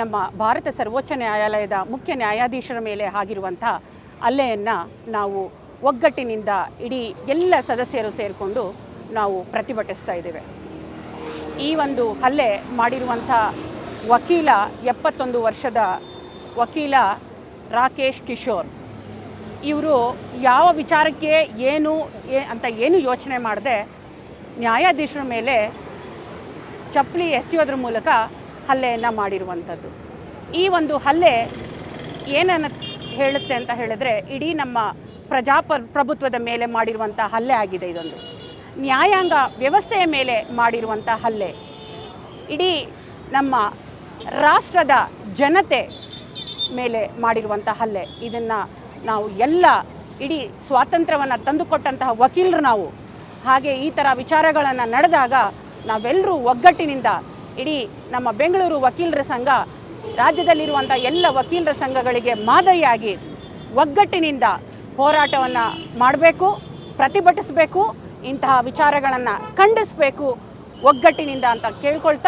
ನಮ್ಮ ಭಾರತ ಸರ್ವೋಚ್ಚ ನ್ಯಾಯಾಲಯದ ಮುಖ್ಯ ನ್ಯಾಯಾಧೀಶರ ಮೇಲೆ ಆಗಿರುವಂಥ ಹಲ್ಲೆಯನ್ನು ನಾವು ಒಗ್ಗಟ್ಟಿನಿಂದ ಇಡೀ ಎಲ್ಲ ಸದಸ್ಯರು ಸೇರಿಕೊಂಡು ನಾವು ಪ್ರತಿಭಟಿಸ್ತಾ ಇದ್ದೇವೆ. ಈ ಒಂದು ಹಲ್ಲೆ ಮಾಡಿರುವಂಥ ವಕೀಲ ಎಪ್ಪತ್ತೊಂದು ವರ್ಷದ ವಕೀಲ ರಾಕೇಶ್ ಕಿಶೋರ್, ಇವರು ಯಾವ ವಿಚಾರಕ್ಕೆ ಏನು ಅಂತ ಏನು ಯೋಚನೆ ಮಾಡದೆ ನ್ಯಾಯಾಧೀಶರ ಮೇಲೆ ಚಪ್ಪಲಿ ಎಸೆಯೋದ್ರ ಮೂಲಕ ಹಲ್ಲೆಯನ್ನು ಮಾಡಿರುವಂಥದ್ದು. ಈ ಒಂದು ಹಲ್ಲೆ ಏನನ್ನು ಹೇಳುತ್ತೆ ಅಂತ ಹೇಳಿದ್ರೆ ಇಡೀ ನಮ್ಮ ಪ್ರಜಾಪ ಪ್ರಭುತ್ವದ ಮೇಲೆ ಮಾಡಿರುವಂಥ ಹಲ್ಲೆ ಆಗಿದೆ ಇದೊಂದು. ನ್ಯಾಯಾಂಗ ವ್ಯವಸ್ಥೆಯ ಮೇಲೆ ಮಾಡಿರುವಂಥ ಹಲ್ಲೆ. ಇಡೀ ನಮ್ಮ ರಾಷ್ಟ್ರದ ಜನತೆ ಮೇಲೆ ಮಾಡಿರುವಂಥ ಹಲ್ಲೆ. ಇದನ್ನು ನಾವು ಎಲ್ಲ ಇಡೀ ಸ್ವಾತಂತ್ರ್ಯವನ್ನು ತಂದುಕೊಟ್ಟಂತಹ ವಕೀಲರು ನಾವು. ಹಾಗೆ ಈ ಥರ ವಿಚಾರಗಳನ್ನು ನಡೆದಾಗ ನಾವೆಲ್ಲರೂ ಒಗ್ಗಟ್ಟಿನಿಂದ ಇಡೀ ನಮ್ಮ ಬೆಂಗಳೂರು ವಕೀಲರ ಸಂಘ ರಾಜ್ಯದಲ್ಲಿರುವಂಥ ಎಲ್ಲ ವಕೀಲರ ಸಂಘಗಳಿಗೆ ಮಾದರಿಯಾಗಿ ಒಗ್ಗಟ್ಟಿನಿಂದ ಹೋರಾಟವನ್ನು ಮಾಡಬೇಕು, ಪ್ರತಿಭಟಿಸಬೇಕು, ಇಂತಹ ವಿಚಾರಗಳನ್ನು ಖಂಡಿಸಬೇಕು, ಒಗ್ಗಟ್ಟಿನಿಂದ ಅಂತ ಕೇಳ್ಕೊಳ್ತಾ